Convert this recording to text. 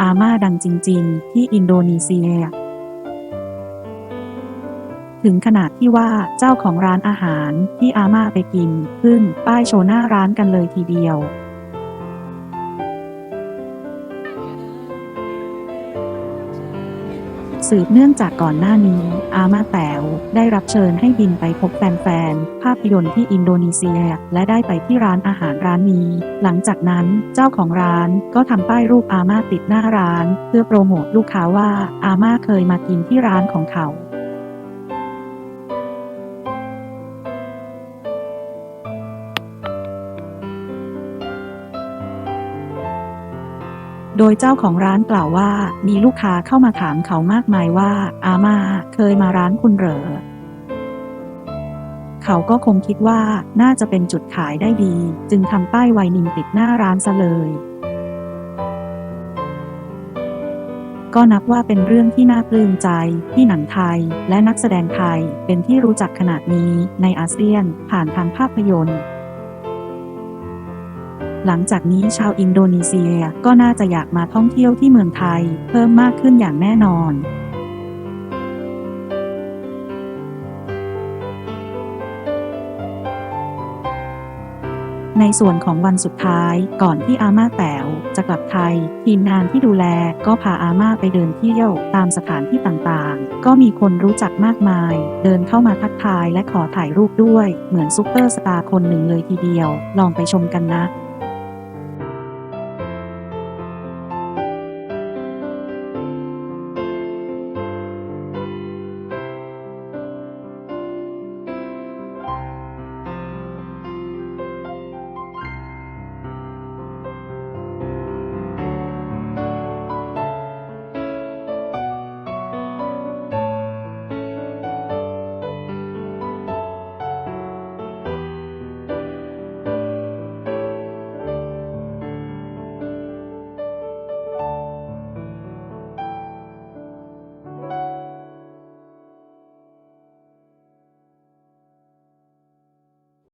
อาม่าดังจริง ๆ ที่อินโดนีเซีย ถึงขนาดที่ว่าเจ้าของร้านอาหารที่อาม่าไปกินขึ้นป้ายโชว์หน้าร้านกันเลยทีเดียว สืบเนื่องจากก่อนหน้านี้ อามาแต๋วได้รับเชิญให้บินไปพบแฟนๆ ภาพยนตร์ที่อินโดนีเซีย และได้ไปที่ร้านอาหารร้านนี้ หลังจากนั้นเจ้าของร้านก็ทำป้ายรูปอามาติดหน้าร้าน เพื่อโปรโมทลูกค้าว่าอามาเคยมากินที่ร้านของเขา โดยเจ้าของร้านกล่าวว่ามีลูกค้าเข้ามาถามเขามากมายว่า อามาเคยมาร้านคุณเหรอ เขาก็คงคิดว่าน่าจะเป็นจุดขายได้ดี จึงทำป้ายไวนิงติดหน้าร้านซะเลย ก็นับว่าเป็นเรื่องที่น่าปลื้มใจที่หนังไทย และนักแสดงไทยเป็นที่รู้จักขนาดนี้ในอาเซียนผ่านทางภาพยนตร์ หลังจากนี้ชาวอินโดนีเซียก็น่าจะอยากมาท่องเที่ยวที่เมืองไทย เพิ่มมากขึ้นอย่างแน่นอนในส่วนของวันสุดท้ายก่อนที่อาม่าแต๋วจะกลับไทย ทีมงานที่ดูแลก็พาอาม่าไปเดินเที่ยวตามสถานที่ต่างๆ ก็มีคนรู้จักมากมาย เดินเข้ามาทักทายและขอถ่ายรูปด้วย เหมือนซุปเปอร์สตาร์คนหนึ่งเลยทีเดียว ลองไปชมกันนะ